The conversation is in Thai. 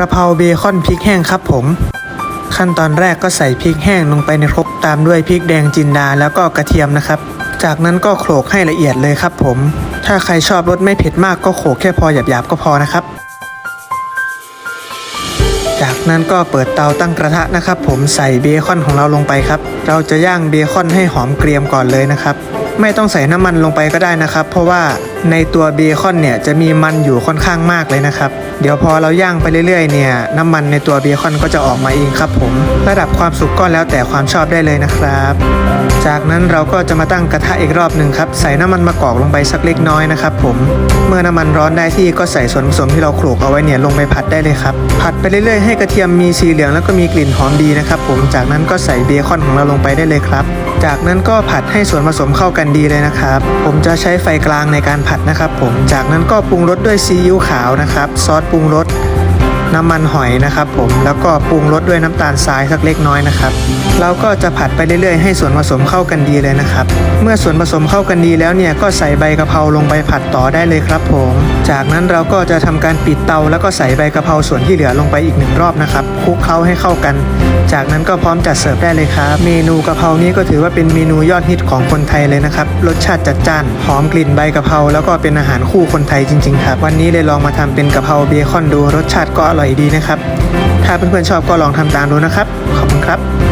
ระเพราเบคอนพริกแห้งครับผม ขั้นตอนแรกก็ใส่พริกแห้งลงไปในครกตามด้วยพริกแดงจินดาแล้วก็กระเทียมนะครับ จากนั้นก็โขลกให้ละเอียดเลยครับผม ถ้าใครชอบรสไม่เผ็ดมากก็โขลกแค่พอหยาบๆก็พอนะครับ จากนั้นก็เปิดเตาตั้งกระทะนะครับ ผมใส่เบคอนของเราลงไปครับ เราจะย่างเบคอนให้หอมเกรียมก่อนเลยนะครับ ไม่ต้องใส่น้ำมันลงไปก็ได้นะครับ เพราะว่าในตัวเบคอนเนี่ยจะมีมันอยู่ค่อนข้างมากเลยนะครับ เดี๋ยวพอเราย่างไปเรื่อยๆเนี่ยน้ำมันในตัวเบคอนก็จะออกมาเองครับผม ระดับความสุกก็แล้วแต่ความชอบได้เลยนะครับ จากนั้นเราก็จะมาตั้งกระทะอีกรอบหนึ่งครับใส่น้ำมันมะกอกลงไปสักเล็กน้อยนะครับผมเมื่อน้ำมันร้อนได้ที่ก็ใส่ส่วนผสมที่เราโขลกเอาไว้เนี่ยลงไปผัดได้เลยครับผัดไปเรื่อยๆให้กระเทียมมีสีเหลืองแล้วก็มีกลิ่นหอมดีนะครับผมจากนั้นก็ใส่เบคอนของเราลงไปได้เลยครับจากนั้นก็ผัดให้ส่วนผสมเข้ากันดีเลยนะครับ ผมจะใช้ไฟกลางในการผัดนะครับ ผม จากนั้นก็ปรุงรสด้วยซีอิ๊วขาวนะครับ ซอสปรุงรส น้ำมันหอยนะครับผมแล้วก็ปรุงรสด้วยน้ำตาลทรายสักเล็กน้อยนะครับเราก็จะผัดไปเรื่อยๆให้ส่วนผสมเข้ากันดีเลยนะครับ เมื่อส่วนผสมเข้ากันดีแล้วเนี่ยก็ใส่ใบกะเพราลงไปผัดต่อได้เลยครับผม จากนั้นเราก็จะทำการปิดเตาแล้วก็ใส่ใบกะเพราส่วนที่เหลือลงไปอีกหนึ่งรอบนะครับคลุกเคล้าให้เข้ากัน จากนั้นก็พร้อมจัดเสิร์ฟได้เลยครับ เมนูกะเพรานี้ก็ถือว่าเป็นเมนูยอดฮิตของคนไทยเลยนะครับรสชาติจัดจ้านหอมกลิ่นใบกะเพราแล้วก็เป็นอาหารคู่คนไทยจริงๆครับวันนี้เลยลองมาทำเป็นกะเพราเบคอนดูรสชาติก็อร่อยดีนะครับ ถ้าเพื่อนๆชอบก็ลองทำตามดูนะครับ ขอบคุณครับ